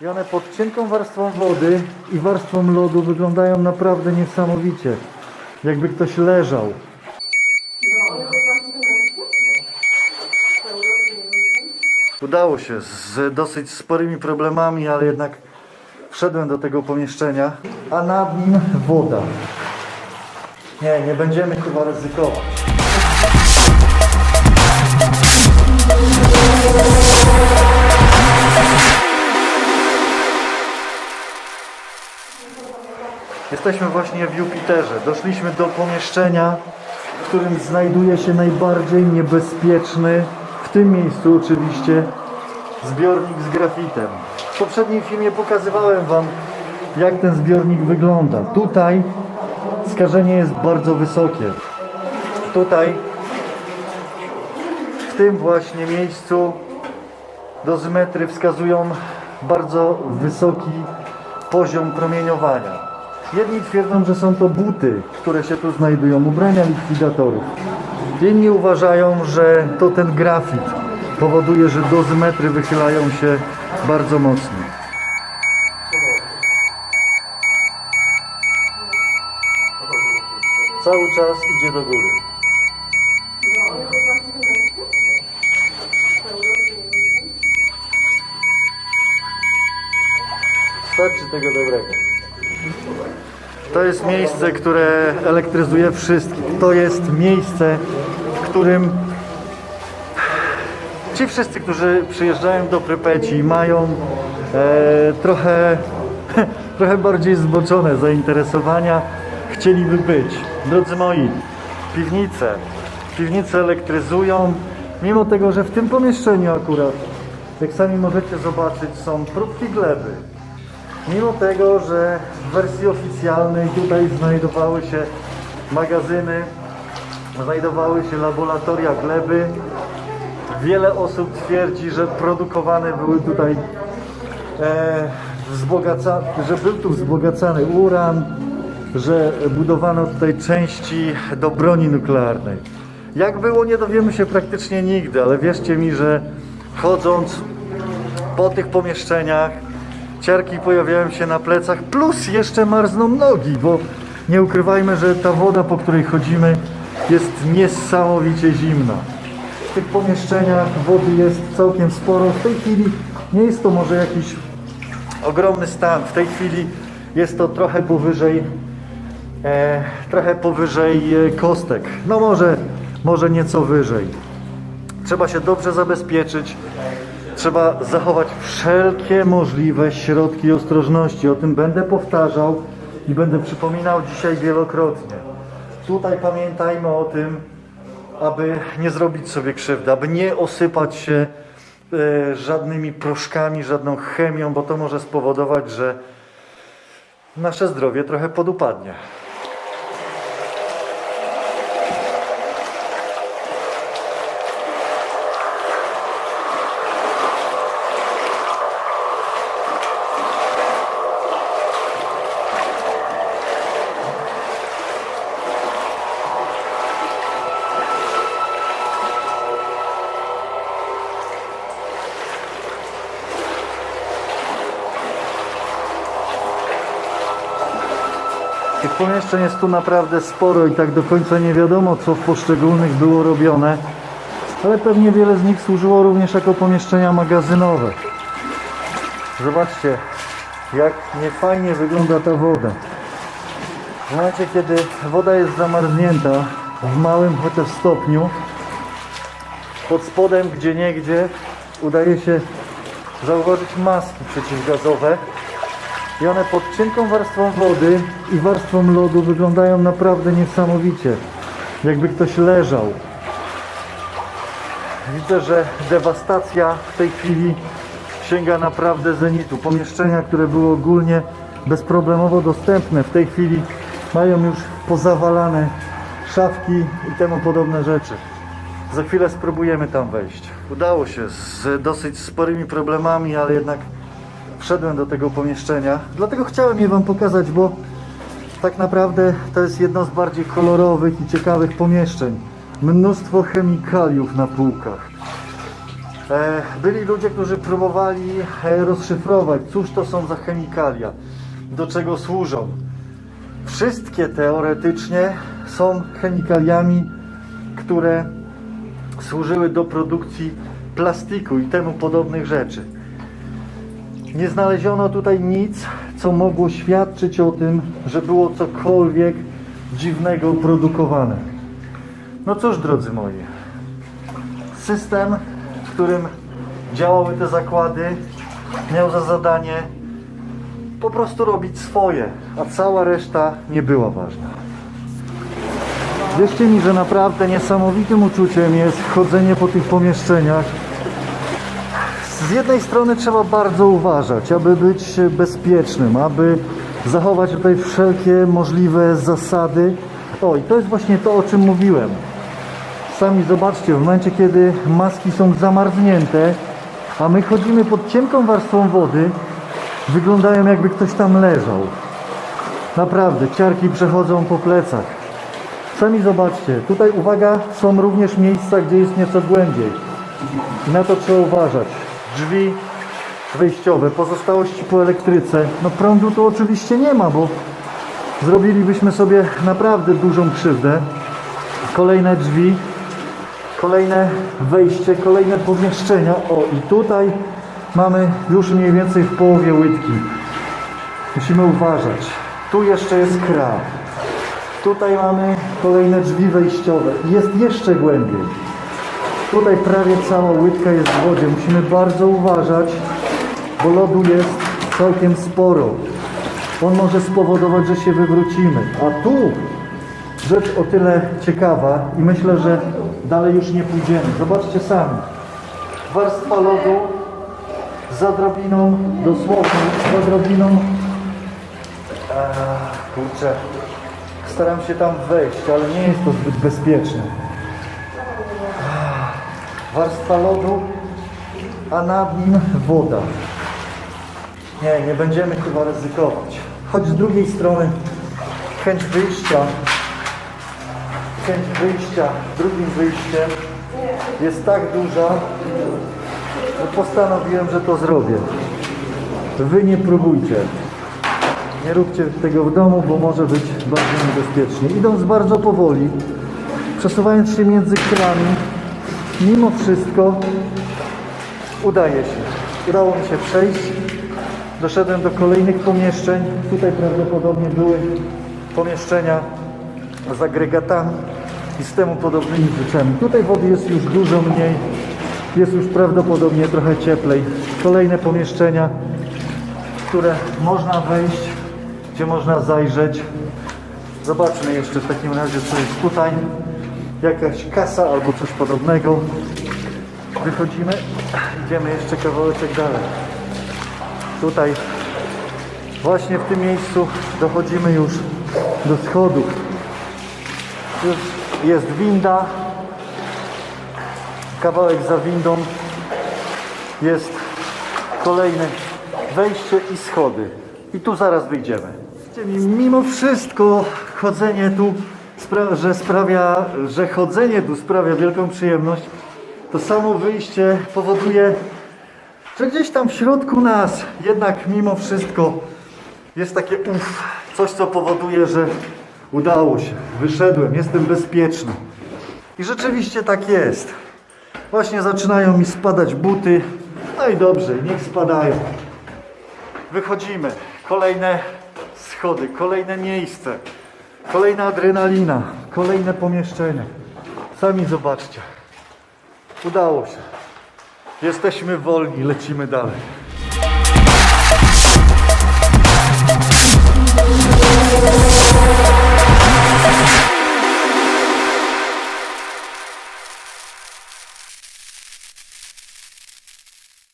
I one pod cienką warstwą wody i warstwą lodu wyglądają naprawdę niesamowicie. Jakby ktoś leżał. Udało się z dosyć sporymi problemami, ale jednak wszedłem do tego pomieszczenia, a nad nim woda. Nie, nie będziemy chyba ryzykować. Jesteśmy właśnie w Jupiterze. Doszliśmy do pomieszczenia, w którym znajduje się najbardziej niebezpieczny, w tym miejscu oczywiście, zbiornik z grafitem. W poprzednim filmie pokazywałem Wam, jak ten zbiornik wygląda. Tutaj skażenie jest bardzo wysokie. Tutaj, w tym właśnie miejscu, dozymetry wskazują bardzo wysoki poziom promieniowania. Jedni twierdzą, że są to buty, które się tu znajdują, ubrania likwidatorów. Inni uważają, że to ten grafit powoduje, że dozymetry wychylają się bardzo mocno. Cały czas idzie do góry. Starczy tego dobrego. To jest miejsce, które elektryzuje wszystkich. To jest miejsce, w którym ci wszyscy, którzy przyjeżdżają do Prypeci mają e, trochę, trochę bardziej zboczone zainteresowania, chcieliby być. Drodzy moi, piwnice, piwnice elektryzują, mimo tego, że w tym pomieszczeniu akurat, jak sami możecie zobaczyć, są próbki gleby. Mimo tego, że w wersji oficjalnej tutaj znajdowały się magazyny, znajdowały się laboratoria gleby, wiele osób twierdzi, że produkowane były tutaj e, wzbogaca, że był tu wzbogacany uran, że budowano tutaj części do broni nuklearnej. Jak było, nie dowiemy się praktycznie nigdy, ale wierzcie mi, że chodząc po tych pomieszczeniach ciarki pojawiają się na plecach, plus jeszcze marzną nogi, bo nie ukrywajmy, że ta woda, po której chodzimy, jest niesamowicie zimna. W tych pomieszczeniach wody jest całkiem sporo. W tej chwili nie jest to może jakiś ogromny stan. W tej chwili jest to trochę powyżej e, trochę powyżej e, kostek. No może, może nieco wyżej. Trzeba się dobrze zabezpieczyć. Trzeba zachować wszelkie możliwe środki ostrożności. O tym będę powtarzał i będę przypominał dzisiaj wielokrotnie. Tutaj pamiętajmy o tym, aby nie zrobić sobie krzywdy, aby nie osypać się e, żadnymi proszkami, żadną chemią, bo to może spowodować, że nasze zdrowie trochę podupadnie. Pomieszczeń jest tu naprawdę sporo i tak do końca nie wiadomo, co w poszczególnych było robione, ale pewnie wiele z nich służyło również jako pomieszczenia magazynowe. Zobaczcie, jak niefajnie wygląda ta woda. W momencie, kiedy woda jest zamarznięta w małym chociaż stopniu, pod spodem gdzie niegdzie udaje się zauważyć maski przeciwgazowe, i one pod cienką warstwą wody i warstwą lodu wyglądają naprawdę niesamowicie. Jakby ktoś leżał. Widzę, że dewastacja w tej chwili sięga naprawdę zenitu. Pomieszczenia, które były ogólnie bezproblemowo dostępne, w tej chwili mają już pozawalane szafki i temu podobne rzeczy. Za chwilę spróbujemy tam wejść. Udało się z dosyć sporymi problemami, ale jednak wszedłem do tego pomieszczenia. Dlatego chciałem je Wam pokazać, bo tak naprawdę to jest jedno z bardziej kolorowych i ciekawych pomieszczeń. Mnóstwo chemikaliów na półkach. E, Byli ludzie, którzy próbowali e, rozszyfrować, cóż to są za chemikalia, do czego służą. Wszystkie teoretycznie są chemikaliami, które służyły do produkcji plastiku i temu podobnych rzeczy. Nie znaleziono tutaj nic, co mogło świadczyć o tym, że było cokolwiek dziwnego produkowane. No cóż, drodzy moi, system, w którym działały te zakłady, miał za zadanie po prostu robić swoje, a cała reszta nie była ważna. Wierzcie mi, że naprawdę niesamowitym uczuciem jest chodzenie po tych pomieszczeniach. Z jednej strony trzeba bardzo uważać, aby być bezpiecznym, aby zachować tutaj wszelkie możliwe zasady. O, i to jest właśnie to, o czym mówiłem. Sami zobaczcie, w momencie, kiedy maski są zamarznięte, a my chodzimy pod cienką warstwą wody, wyglądają jakby ktoś tam leżał. Naprawdę, ciarki przechodzą po plecach. Sami zobaczcie, tutaj uwaga, są również miejsca, gdzie jest nieco głębiej. Na to trzeba uważać. Drzwi wejściowe, pozostałości po elektryce. No prądu tu oczywiście nie ma, bo zrobilibyśmy sobie naprawdę dużą krzywdę. Kolejne drzwi, kolejne wejście, kolejne pomieszczenia. O, i tutaj mamy już mniej więcej w połowie łydki. Musimy uważać. Tu jeszcze jest kran. Tutaj mamy kolejne drzwi wejściowe. Jest jeszcze głębiej. Tutaj prawie cała łydka jest w wodzie. Musimy bardzo uważać, bo lodu jest całkiem sporo. On może spowodować, że się wywrócimy. A tu rzecz o tyle ciekawa i myślę, że dalej już nie pójdziemy. Zobaczcie sami. Warstwa lodu za drabiną, dosłownie za drabiną. Eee, kurczę, staram się tam wejść, ale nie jest to zbyt bezpieczne. Warstwa lodu, a nad nim woda. Nie, nie będziemy chyba ryzykować. Choć z drugiej strony chęć wyjścia, chęć wyjścia drugim wyjściem jest tak duża, że postanowiłem, że to zrobię. Wy nie próbujcie. Nie róbcie tego w domu, bo może być bardzo niebezpiecznie. Idąc bardzo powoli, przesuwając się między krami, mimo wszystko udaje się. Udało mi się przejść. Doszedłem do kolejnych pomieszczeń. Tutaj prawdopodobnie były pomieszczenia z agregatami i z temu podobnymi rzeczami. Tutaj wody jest już dużo mniej. Jest już prawdopodobnie trochę cieplej. Kolejne pomieszczenia, które można wejść, gdzie można zajrzeć. Zobaczmy jeszcze w takim razie, co jest tutaj. Jakaś kasa albo coś podobnego. Wychodzimy, idziemy jeszcze kawałeczek dalej. Tutaj, właśnie w tym miejscu dochodzimy już do schodów. Już jest winda. Kawałek za windą jest kolejne wejście i schody. I tu zaraz wyjdziemy. Mimo wszystko chodzenie tu, spra- że sprawia, że chodzenie tu sprawia wielką przyjemność, to samo wyjście powoduje, że gdzieś tam w środku nas jednak mimo wszystko jest takie uff, coś co powoduje, że udało się, wyszedłem, jestem bezpieczny. I rzeczywiście tak jest. Właśnie zaczynają mi spadać buty. No i dobrze, niech spadają. Wychodzimy. Kolejne schody, kolejne miejsce, Kolejna adrenalina, kolejne pomieszczenie. Sami zobaczcie. Udało się. Jesteśmy wolni, lecimy dalej. Thank you.